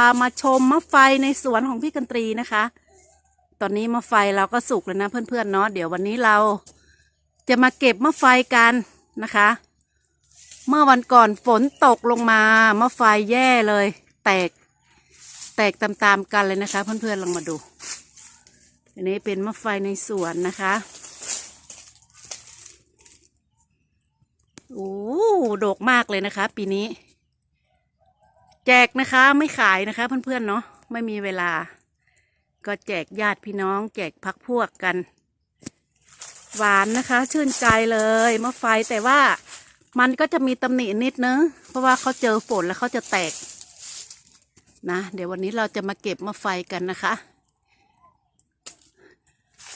ามาชมมะไฟในสวนของพี่กันตรีนะคะ ตอนนี้มะไฟเราก็สุกแล้วนะเพื่อนๆเนาะเดี๋ยววันนี้เราจะมาเก็บมะไฟกันนะคะ เมื่อวันก่อนฝนตกลงมามะไฟแย่เลย แตก แตกตามๆกันเลยนะคะ เพื่อนๆลองมาดู อันนี้เป็นมะไฟในสวนนะคะโอ้โดกมากเลยนะคะ ปีนี้ แจกนะคะไม่ขายนะคะ เพื่อนๆเนาะไม่มีเวลา ก็แจกญาติพี่น้อง แจกพักพวกกัน หวานนะคะ ชื่นใจเลยมะไฟแต่ว่ามันก็จะมีตำหนินิดนึงเพราะว่าเขาเจอฝนแล้วเขาจะแตก นะ เดี๋ยววันนี้เราจะมาเก็บมะไฟกันนะคะ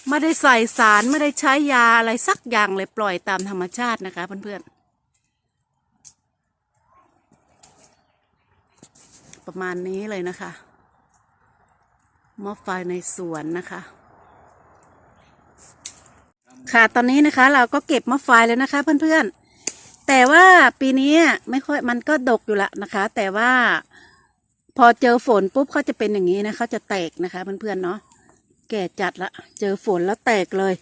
ไม่ได้ใส่สารไม่ได้ใช้ยาอะไรสักอย่างเลยปล่อยตามธรรมชาตินะคะเพื่อนๆ ประมาณนี้เลยนะคะมะไฟในสวนนะคะ ค่ะตอนนี้นะคะเราก็เก็บมะไฟแล้วนะคะ เพื่อนๆ แต่ว่าปีนี้ไม่ค่อยมันก็ดกอยู่ละนะคะ แต่ว่าพอเจอฝนปุ๊บเขาจะเป็นอย่างนี้นะเขาจะแตกนะคะเพื่อนๆเนาะแก่จัดละเจอฝนแล้วแตกเลย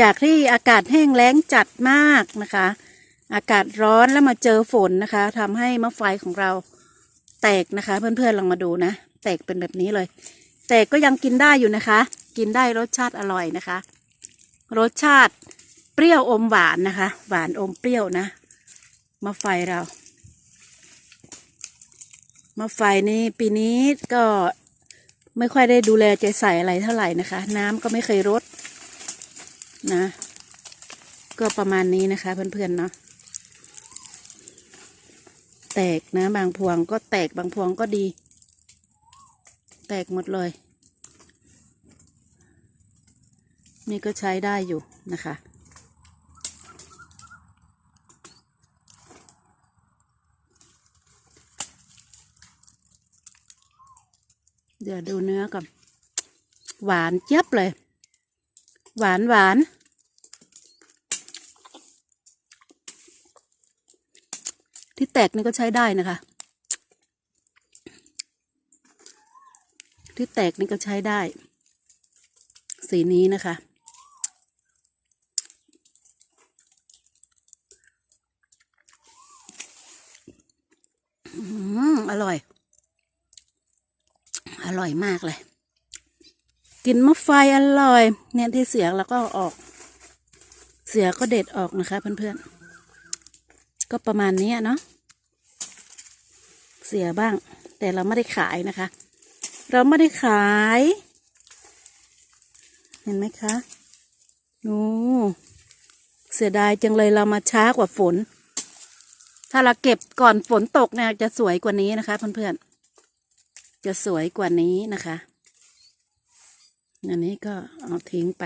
จากที่อากาศแห้งแล้งจัดมากนะคะ อากาศร้อนแล้วมาเจอฝนนะคะทำให้มะไฟของเรา แตกนะคะ เพื่อนๆลองมาดูนะ แตกเป็นแบบนี้เลย แต่ก็ยังกินได้อยู่นะคะ กินได้รสชาติอร่อยนะคะ รสชาติเปรี้ยวอมหวานนะคะ หวานอมเปรี้ยวนะมะไฟเรามะไฟนี่ปีนี้ก็ไม่ค่อยได้ดูแลใจใส่อะไรเท่าไหร่นะคะ น้ำก็ไม่เคยรดนะ ก็ประมาณนี้นะคะเพื่อนๆเนาะ แตกนะบางพวงก็แตกบางพวงก็ดี แตกหมดเลย นี่ก็ใช้ได้อยู่นะคะเดี๋ยวดูเนื้อก่อน หวานเจี๊ยบเลย หวานหวาน ที่แตกนี่ก็ใช้ได้นะคะ ที่แตกนี่ก็ใช้ได้ สีนี้นะคะอืมอร่อย อร่อยมากเลย กินมะไฟอร่อย เนี่ยที่เสียแล้วก็ออก เสียก็เด็ดออกนะคะเพื่อนๆก็ประมาณนี้เนาะ เสียบ้าง แต่เราไม่ได้ขายนะคะ เราไม่ได้ขาย เห็นไหมคะนูเสียดายจังเลยเรามาช้ากว่าฝน ถ้าเราเก็บก่อนฝนตกเนี่ยจะสวยกว่านี้นะคะเพื่อนๆจะสวยกว่านี้นะคะ อันนี้ก็เอาทิ้งไป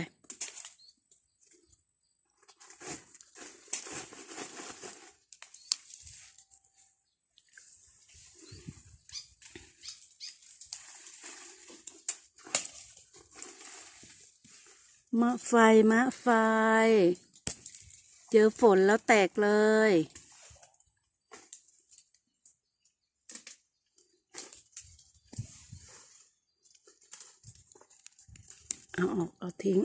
มะไฟมะไฟ เจอฝนแล้วแตกเลย เอาออกเอาทิ้ง